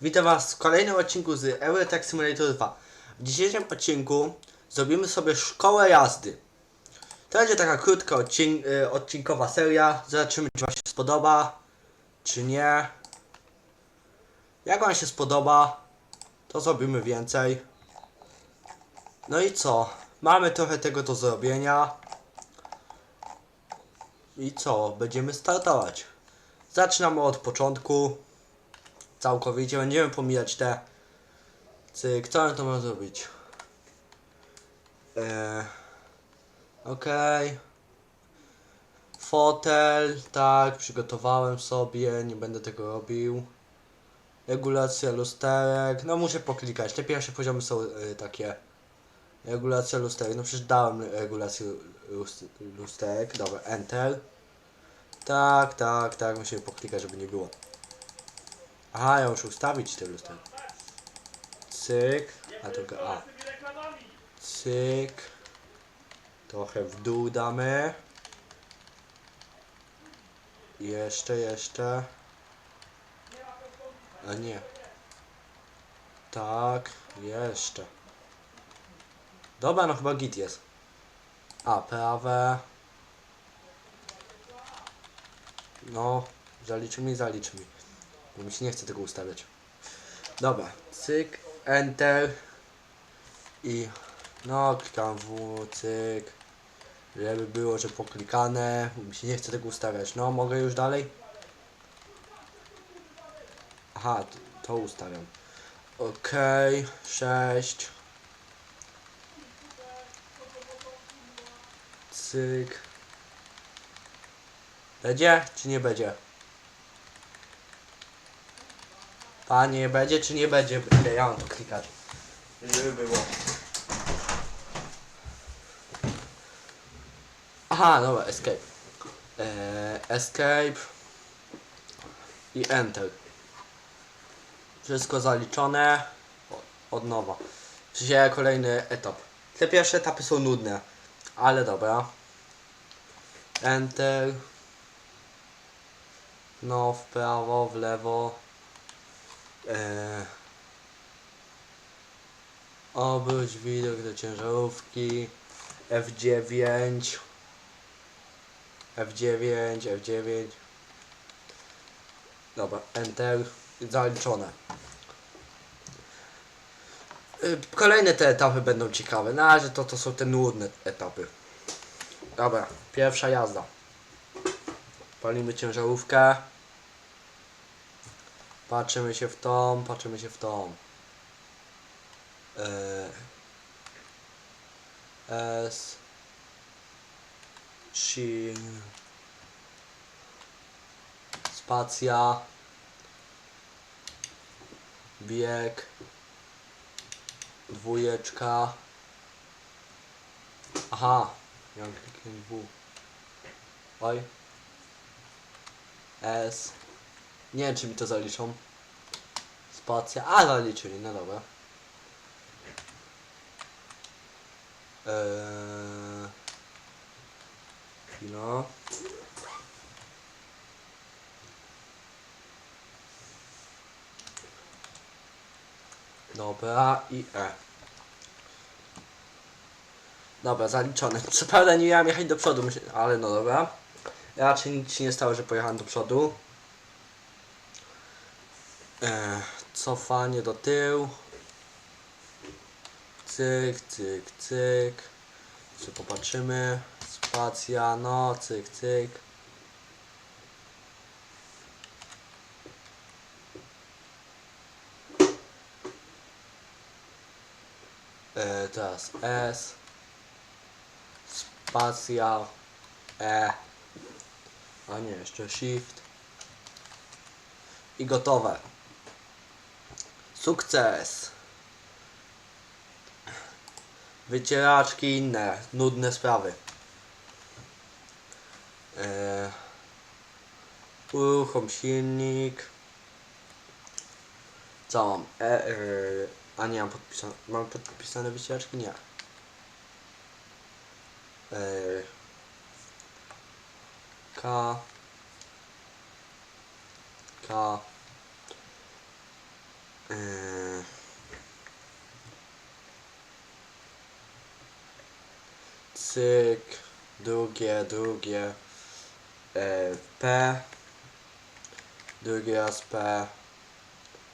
Witam Was w kolejnym odcinku z Eurotrack Simulator 2. W dzisiejszym odcinku zrobimy sobie szkołę jazdy. To będzie taka krótka y, odcinkowa seria. Zobaczymy, czy Wam się spodoba, czy nie. Jak Wam się spodoba, to zrobimy więcej. No i co? Mamy trochę tego do zrobienia. I co? Będziemy startować. Zaczynamy od początku całkowicie. Będziemy pomijać te cyk. Co to ma zrobić? Eee, Okej. Fotel, tak, przygotowałem sobie, nie będę tego robił. Regulacja lusterek, no muszę poklikać. Te pierwsze poziomy są y, takie. Regulacja lusterek, no przecież dałem regulację lust- lusterek. Dobra, enter. Tak, tak, tak, musimy poklikać, żeby nie było. Aha, ja muszę ustawić te lusterki. Cyk. A tylko A. Cyk. Trochę w dół damy. Jeszcze, jeszcze. A nie. Tak, jeszcze. Dobra, no chyba git jest. A, prawe. No, zalicz mi, zalicz mi. Bo mi się nie chce tego ustawiać. Dobra, cyk, enter. I no, klikam W, cyk. Żeby było, że poklikane. Bo mi się nie chce tego ustawiać. No, mogę już dalej? Aha, to, ustawiam. Okej, 6. Cyk. Będzie czy nie będzie? Panie, będzie czy nie będzie? Ja mam tu klikać. Żeby było. Aha, dobra, escape. Eee, escape. I enter. Wszystko zaliczone. Od nowa. Dzisiaj kolejny etap. Te pierwsze etapy są nudne. Ale dobra. Enter. No, w prawo, w lewo. Eee. Obróć widok do ciężarówki. F9. F9, F9. Dobra, Enter. Zaliczone. Y, Kolejne te etapy będą ciekawe. Na razie to, to są te nudne etapy. Dobra, pierwsza jazda. Palimy ciężarówkę. Patrzymy się w tą, patrzymy się w tą. Eee. S. Shin. Spacja. Bieg. Dwójeczka. Aha. Miałem kliknąć W. Oj. S. Nie wiem, czy mi to zaliczą. Spacja. A, zaliczyli, no dobra. Eee... No. Dobra, i E. Dobra, zaliczone. Co prawda nie miałem jechać do przodu, ale no dobra. Raczej nic się nie stało, że pojechałem do przodu. E, cofanie do tyłu. Cyk, cyk, cyk. Jeszcze popatrzymy. Spacja, no, cyk, cyk. E, teraz S. Spacja. E. A nie, jeszcze Shift. I gotowe. Sukces. Wycieraczki i inne nudne sprawy. Eee, uruchom silnik. Co mam? E, e, a nie mam podpisane. Mam podpisane wycieraczki? Nie. Eee, K. K. Yy. Cyk, drugie, drugie, e, P, drugi raz P,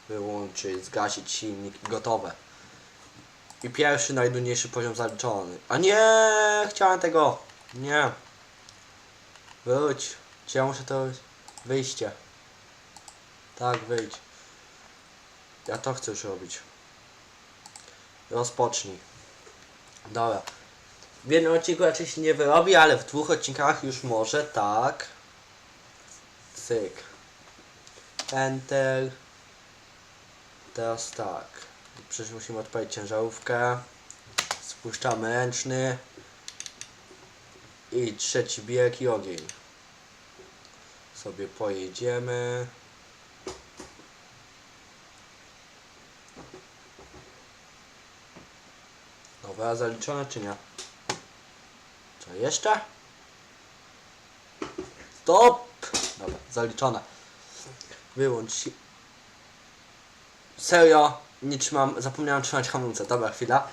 wyłączyć, zgasić silnik gotowe. I pierwszy najtrudniejszy poziom zaliczony. A nie, chciałem tego. Nie. Wróć. Czy ja muszę to wyjście? Tak, wyjdź. Ja to chcę już robić. Rozpocznij. Dobra. W jednym odcinku raczej się nie wyrobi, ale w dwóch odcinkach już może, tak. Cyk. Enter. Teraz tak. Przecież musimy odpalić ciężarówkę. Spuszczamy ręczny. I trzeci bieg i ogień. Sobie pojedziemy. Dobra, zaliczone czy nie? Co jeszcze? Stop! Dobra, zaliczone. Wyłącz si- Serio, nie trzymam, zapomniałem trzymać hamulca. Dobra, chwila.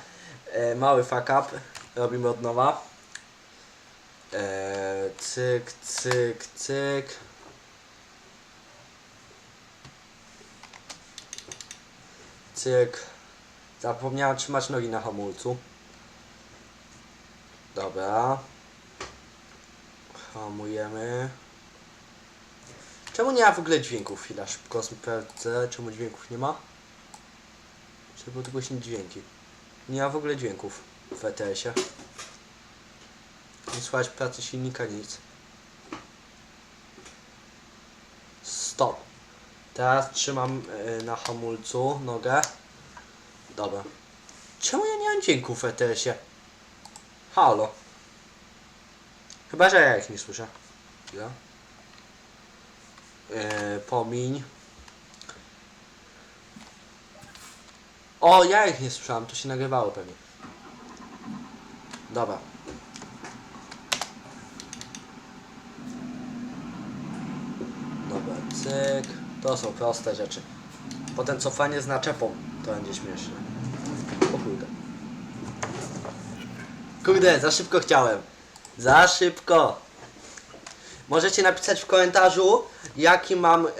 E, mały fuck up. Robimy od nowa. E, cyk, cyk, cyk. Cyk. Zapomniałem trzymać nogi na hamulcu. Dobra. Hamujemy. Czemu nie ma w ogóle dźwięków? Chwila, szybko czemu dźwięków nie ma. Czy było tylko dźwięki? Nie ma w ogóle dźwięków w ETS-ie. Nie słychać pracy silnika, nic. Stop. Teraz trzymam y, na hamulcu nogę. Dobra. Czemu ja nie mam dźwięków w ETS-ie? Halo. Chyba, że ja ich nie słyszę. Ja. Yy, pomiń. O, ja ich nie słyszałem, to się nagrywało pewnie. Dobra. Dobra, cyk. To są proste rzeczy. Potem cofanie z naczepą. To będzie śmieszne. O kurde. Kurde, za szybko chciałem. Za szybko. Możecie napisać w komentarzu, jaki mam, e,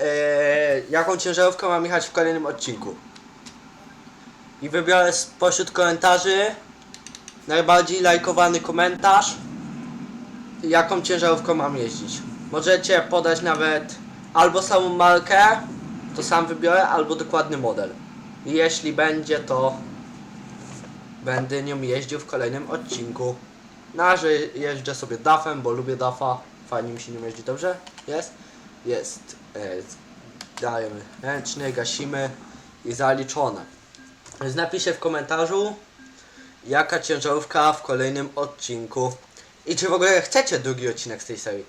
jaką ciężarówkę mam jechać w kolejnym odcinku. I wybiorę spośród komentarzy najbardziej lajkowany komentarz, jaką ciężarówką mam jeździć. Możecie podać nawet albo samą markę, to sam wybiorę, albo dokładny model. I jeśli będzie, to będę nią jeździł w kolejnym odcinku. Na razie jeżdżę sobie DAF-em, bo lubię DAF-a. Fajnie mi się nim jeździ, dobrze? Jest? Jest. E, dajemy ręczny, gasimy i zaliczone. Więc napiszcie w komentarzu, jaka ciężarówka w kolejnym odcinku. I czy w ogóle chcecie drugi odcinek z tej serii.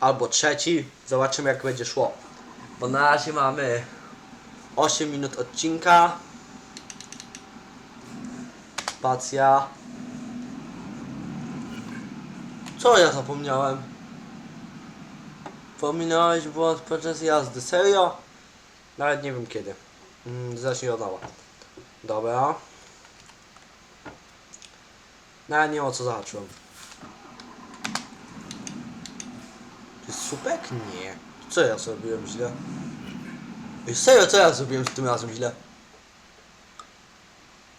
Albo trzeci. Zobaczymy jak będzie szło. Bo na razie mamy 8 minut odcinka. Spacja. Co ja zapomniałem? Pominąłeś błąd podczas jazdy. Serio? Nawet nie wiem kiedy. Mm, zacznij od nowa. Dobra. Nawet nie o co zahaczyłem. Czy słupek? Nie. Co ja zrobiłem źle? Serio, co ja zrobiłem tym razem źle?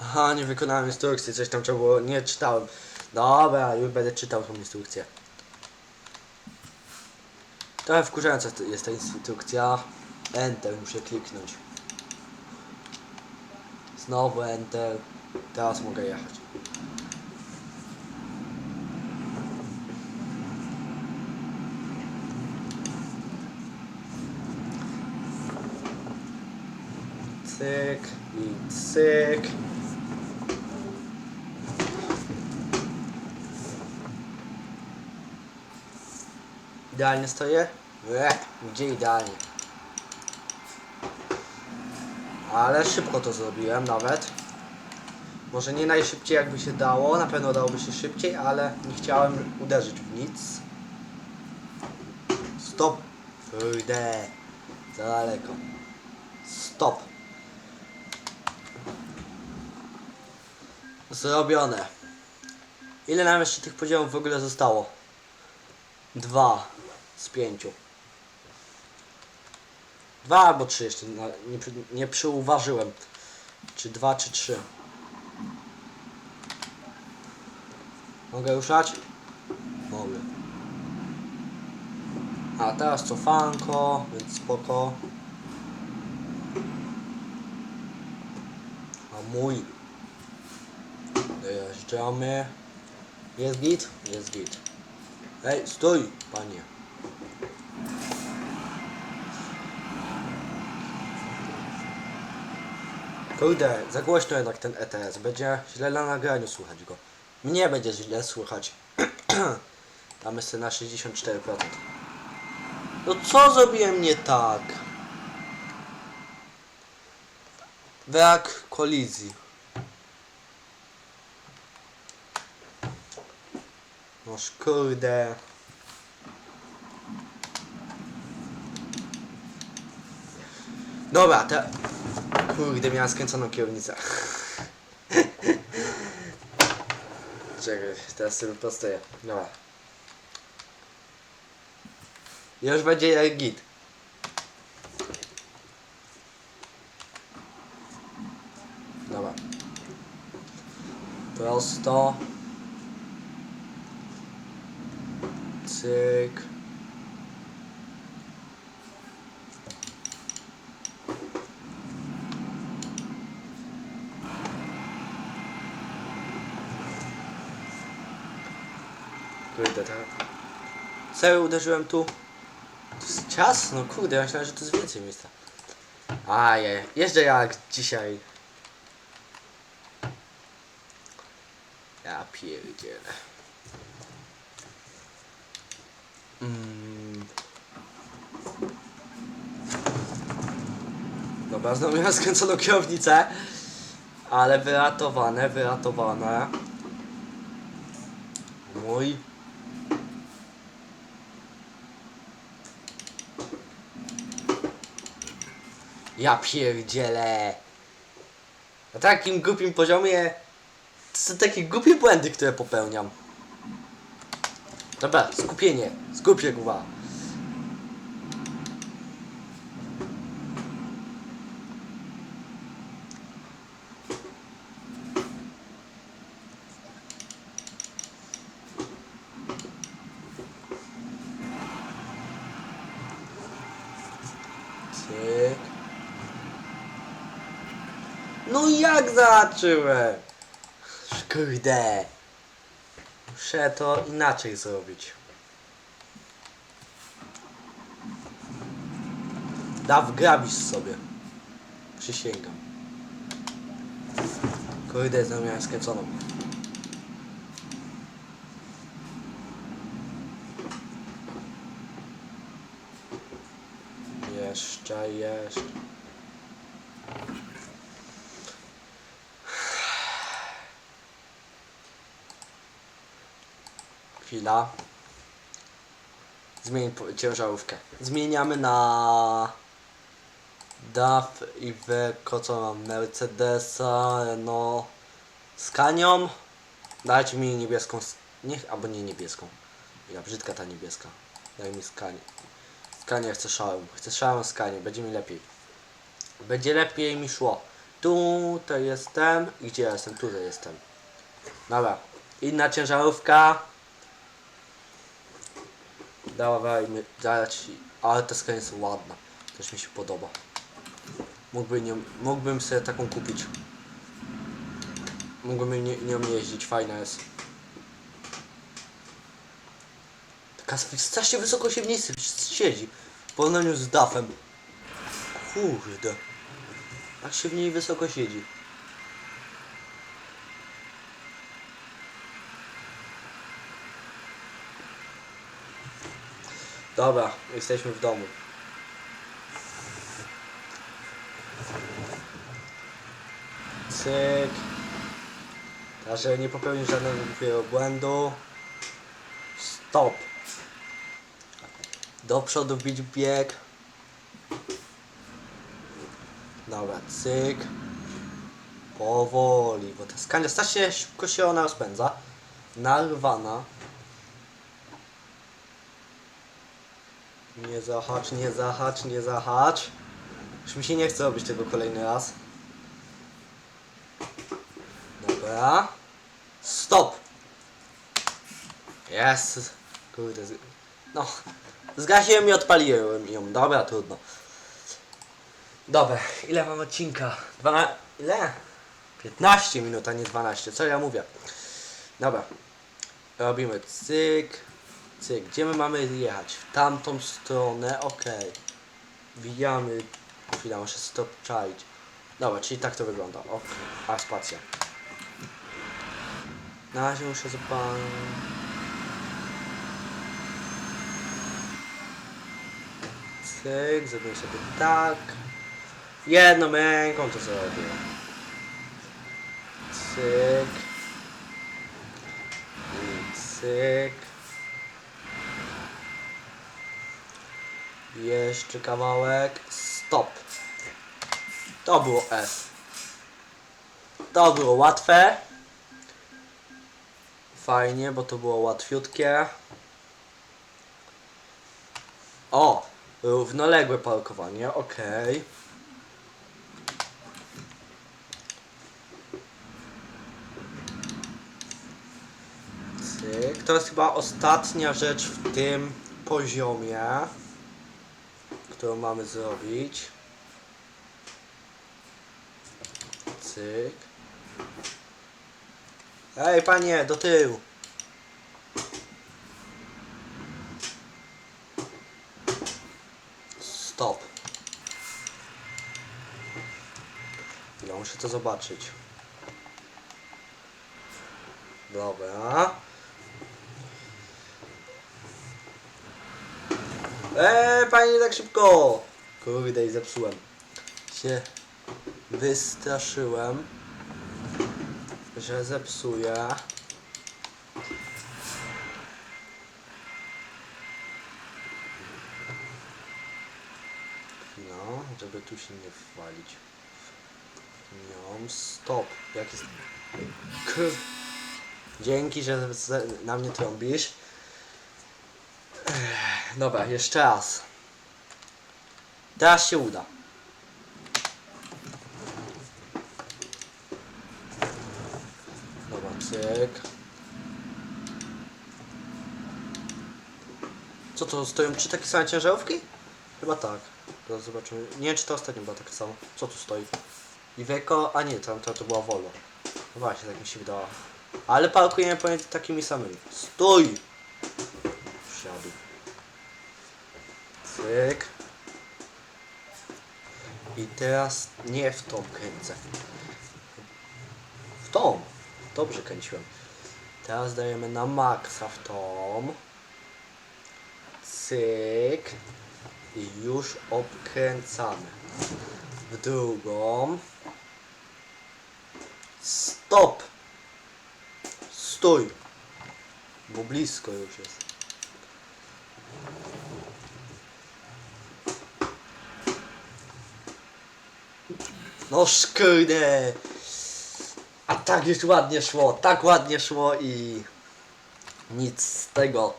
Aha, nie wykonałem instrukcji, coś tam trzeba było, nie czytałem. Dobra, już będę czytał tą instrukcję. Trochę wkurzająca jest ta instrukcja. Enter muszę kliknąć. Znowu Enter. Teraz mogę jechać. Cyk i cyk. Idealnie stoję? Łe, gdzie idealnie? Ale szybko to zrobiłem nawet. Może nie najszybciej jakby się dało, na pewno dałoby się szybciej, ale nie chciałem uderzyć w nic. Stop! Pójdę! Za daleko. Stop! Zrobione. Ile nam jeszcze tych poziomów w ogóle zostało? Dwa z pięciu. Dwa albo trzy jeszcze, nie, nie przyuważyłem. Czy dwa, czy trzy. Mogę ruszać? Mogę. A teraz cofanko, więc spoko. A mój. Dojeżdżamy. Jest git? Jest git. Ej, stój, panie. Kurde, za głośno jednak ten ETS. Będzie źle na nagraniu słychać go. Mnie będzie źle słychać. Tam jest na 64%. No co zrobiłem nie tak? Brak kolizji. Noż kurde. Dobra, te... Kurde, miałem skręconą kierownicę. Czekaj, teraz sobie prostuję. Dobra. Już będzie jak git. Dobra. Prosto. Cyk. Kurde, tak. Serio uderzyłem tu? To jest ciasno, kurde, ja myślałem, że to jest więcej miejsca. Ajej, jeżdżę jak dzisiaj. Ja pierdzielę. Mm. Dobra, znowu miałem skręconą kierownicę. Ale wyratowane, wyratowane. Mój. Ja pierdzielę. Na takim głupim poziomie to są takie głupie błędy, które popełniam. Dobra, skupienie. Skup się. Cyk. No jak zacząłem? Kurde. Muszę to inaczej zrobić. Daw grabisz sobie. Przysięgam. Kurde, miałem skręconą. Jeszcze, jeszcze. Chwila. Zmień ciężarówkę. Zmieniamy na DAF i Iveco, co mam? Mercedesa, no Scanią. Dajcie mi niebieską, niech, albo nie niebieską. Ja brzydka ta niebieska. Daj mi Scanię. Scania chcę szałem. Chcę szałem Scanię, będzie mi lepiej. Będzie lepiej mi szło. Tutaj jestem. Gdzie ja jestem? Tutaj jestem. Dobra. Inna ciężarówka. Dawajmy, dać, ale ta skania jest ładna. Też mi się podoba. Mógłby nie, mógłbym sobie taką kupić. Mógłbym nie, nią jeździć, fajna jest. Taka strasznie wysoko się w niej siedzi. W porównaniu z dafem. Kurde. Jak się w niej wysoko siedzi. Dobra, jesteśmy w domu. Cyk. Żeby nie popełnić żadnego błędu. Stop. Do przodu wbić bieg. Dobra, cyk. Powoli, bo ta skania strasznie szybko się ona rozpędza. Narwana. Nie zahacz, nie zahacz, nie zahacz. Już mi się nie chce robić tego kolejny raz. Dobra. Stop! Jest. Kurde. z- No. Zgasiłem i odpaliłem ją. Dobra, trudno. Dobra, ile mam odcinka? 12. Ile? 15 minut, a nie 12. Co ja mówię? Dobra. Robimy cyk. Cyk. Gdzie my mamy jechać? W tamtą stronę. Okej. Wijamy. Chwila, muszę stop czaić. Dobra, czyli tak to wygląda. Okej. A spacja. Na razie muszę zobaczyć. Cyk, zrobię sobie tak. Jedną ręką to zrobię. Cyk. I cyk. Jeszcze kawałek. Stop. To było F. To było łatwe. Fajnie, bo to było łatwiutkie. O! Równoległe parkowanie, okej. Cyk. To jest chyba ostatnia rzecz w tym poziomie, którą mamy zrobić. Cyk. Ej, panie, do tyłu. Stop. Ja muszę to zobaczyć. Dobra. Eee, panie, nie tak szybko! Kurde, i zepsułem. Się wystraszyłem, że zepsuję. No, żeby tu się nie wwalić. Nią, stop. Jak jest... Dzięki, że na mnie trąbisz. Dobra, jeszcze raz. Teraz się uda. Dobra, cyk. Co to, stoją trzy takie same ciężarówki? Chyba tak. Teraz zobaczymy. Nie czy to ostatnio była taka sama. Co tu stoi? Iveco, a nie, to, to, to była Volvo. No właśnie, tak mi się wydawało. Ale parkujemy pomiędzy takimi samymi. Stój! Wsiadł. Cyk. I teraz nie w tą kręcę. W tą. Dobrze kręciłem. Teraz dajemy na maksa w tą. Cyk. I już obkręcamy. W drugą. Stop! Stój! Bo blisko już jest. No szkurde! A tak już ładnie szło, tak ładnie szło i nic z tego.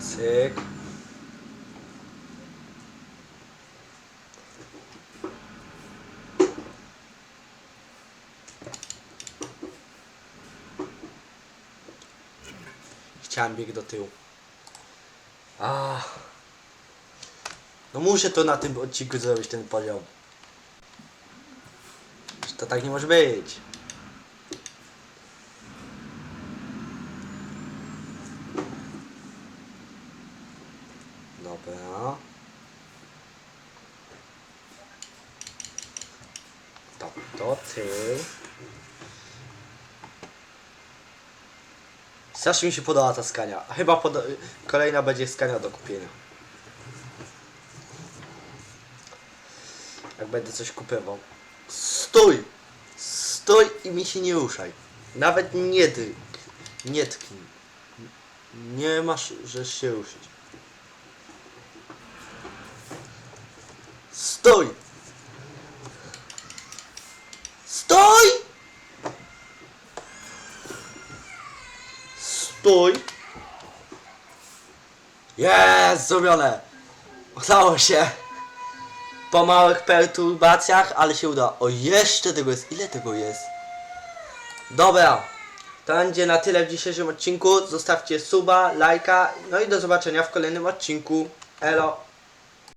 Cyk. Chciałem bieg do tyłu. A. No muszę to na tym odcinku zrobić, ten poziom. To tak nie może być. Dobra. To, to tył. Strasznie mi się podoba ta skania. Chyba poda- kolejna będzie skania do kupienia. Jak będę coś kupował. Stój! Stój i mi się nie ruszaj. Nawet nie ty. Nie tknij. Nie masz, że się ruszyć. Stój! Stój! Stój! Jest! Zrobione! Udało się! Po małych perturbacjach, ale się uda. O, jeszcze tego jest. Ile tego jest? Dobra. To będzie na tyle w dzisiejszym odcinku. Zostawcie suba, lajka. No i do zobaczenia w kolejnym odcinku. Elo.